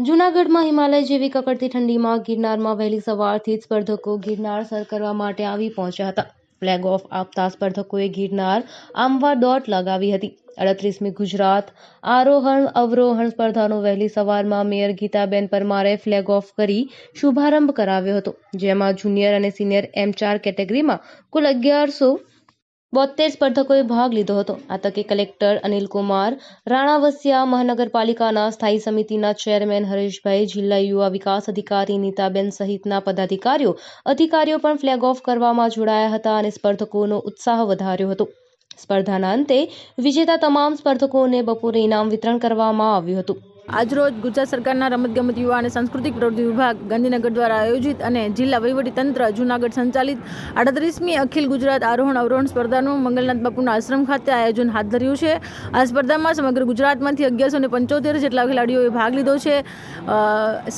જૂનાગઢમાં હિમાલય જેવી કકડતી ઠંડીમાં ગિરનારમાં વહેલી સવારથી જ સ્પર્ધકો ગિરનાર સર કરવા માટે આવી પહોંચ્યા હતા. ફ્લેગ ઓફ આપતા સ્પર્ધકોએ ગિરનાર આંબવા દોટ લગાવી હતી. અડત્રીસમી ગુજરાત આરોહણ અવરોહણ સ્પર્ધાનો વહેલી સવારમાં મેયર ગીતાબેન પરમારે ફ્લેગ ઓફ કરી શુભારંભ કરાવ્યો હતો, જેમાં જુનિયર અને સિનિયર એમ ચાર કેટેગરીમાં કુલ અગિયારસો બોતેર સ્પર્ધકોએ ભાગ લીધો હતો. આ તકે કલેક્ટર અનિલકુમાર રાણાવસિયા મહાનગરપાલિકાના સ્થાયી સમિતિના ચેરમેન હરેશભાઈ જિલ્લા યુવા વિકાસ અધિકારી નીતાબેન સહિતના પદાધિકારીઓ, અધિકારીઓ પણ ફ્લેગ ઓફ કરવામાં જોડાયા હતા અને સ્પર્ધકોનો ઉત્સાહ વધાર્યો હતો. સ્પર્ધાના અંતે વિજેતા તમામ સ્પર્ધકોને બપોરે ઇનામ વિતરણ કરવામાં આવ્યું હતું. આજરોજ ગુજરાત સરકારના રમતગમત યુવા અને સાંસ્કૃતિક પ્રવૃત્તિ વિભાગ ગાંધીનગર દ્વારા આયોજિત અને જિલ્લા તંત્ર જૂનાગઢ સંચાલિત આડત્રીસમી અખિલ ગુજરાત આરોહણ અવરોહણ સ્પર્ધાનું મંગલનાથ બાપુના આશ્રમ ખાતે આયોજન હાથ ધર્યું છે. આ સ્પર્ધામાં સમગ્ર ગુજરાતમાંથી અગિયારસો ને પંચોતેર જેટલા ખેલાડીઓએ ભાગ લીધો છે.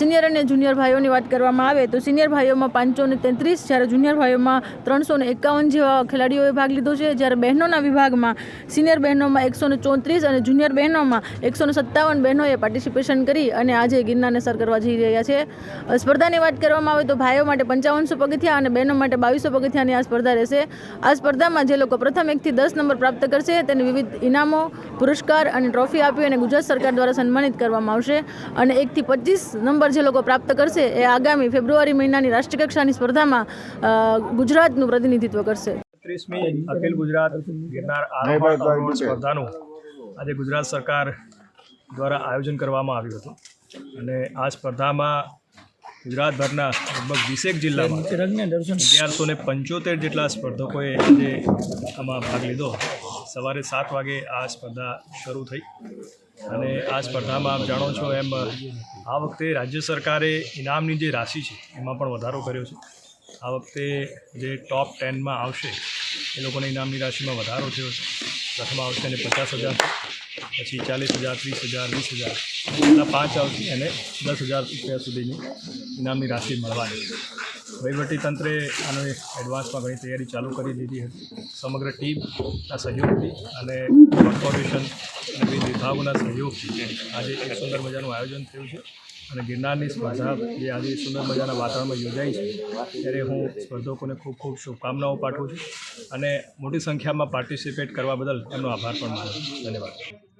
સિનિયર અને જુનિયર ભાઈઓની વાત કરવામાં આવે તો સિનિયર ભાઈઓમાં પાંચસો ને તેત્રીસ, જ્યારે જુનિયર ભાઈઓમાં ત્રણસો ને એકાવન જેવા ખેલાડીઓએ ભાગ લીધો છે. જ્યારે બહેનોના વિભાગમાં સિનિયર બહેનોમાં એકસો ને ચોત્રીસ અને જુનિયર બહેનોમાં એકસો ને સત્તાવન બહેનોએ પાર્ટિસિપેશન કરી અને આજે ગિરનારને સર કરવા જઈ રહ્યા છે. સ્પર્ધાની વાત કરવામાં આવે તો ભાઈઓ માટે પંચાવનસો પગથિયા અને બહેનો માટે બાવીસો પગથિયાની આ સ્પર્ધા રહેશે. આ સ્પર્ધામાં જે લોકો પ્રથમ એકથી દસ નંબર પ્રાપ્ત કરશે તેને વિવિધ ઇનામો પુરસ્કાર અને ટ્રોફી આપી અને ગુજરાત સરકાર દ્વારા સન્માનિત કરવામાં આવશે. અને એકથી પચીસ નંબર જે લોકો પ્રાપ્ત કરશે એ આગામી ફેબ્રુઆરી મહિનાની રાષ્ટ્રકક્ષાની સ્પર્ધામાં ગુજરાતનું પ્રતિનિધિત્વ કરશે. ત્રીસમી અખિલ ગુજરાત ગિરનાર સ્પર્ધાનું આજે ગુજરાત સરકાર દ્વારા આયોજન કરવામાં આવ્યું હતું. અને આ સ્પર્ધામાં ગુજરાતભરના લગભગ વીસેક જિલ્લામાં અગિયારસો ને પંચોતેર જેટલા સ્પર્ધકોએ આજે આમાં ભાગ લીધો. સવારે સાત વાગે આ સ્પર્ધા શરૂ થઈ. અને આ સ્પર્ધામાં આપ જાણો છો એમ આ વખતે રાજ્ય સરકારે ઇનામની જે રાશિ છે એમાં પણ વધારો કર્યો છે. આ વખતે જે ટોપ ટેનમાં આવશે એ લોકોને ઇનામની રાશિમાં વધારો થયો છે. પ્રથમ આવશે અને પચાસ હજાર. પછી ચાલીસ હજાર, ત્રીસ હજાર, વીસ હજાર એટલા પાંચ આવતી અને દસ હજાર રૂપિયા સુધીની ઇનામની રાશિ મળવાની તંત્રે આનો એડવાન્સમાં ઘણી તૈયારી ચાલુ કરી દીધી હતી. સમગ્ર ટીમના સહયોગથી અને કોર્પોરેશન અને વિવિધ વિભાગોના સહયોગથી આજે એક સુંદર મજાનું આયોજન થયું છે. અને ગિરનારની સ્પર્ધા જે આજે સુંદર મજાના વાતાવરણમાં યોજાઈ છે, ત્યારે હું સ્પર્ધકોને ખૂબ ખૂબ શુભકામનાઓ પાઠવું છું અને મોટી સંખ્યામાં પાર્ટિસિપેટ કરવા બદલ એમનો આભાર પણ માનું છું. ધન્યવાદ.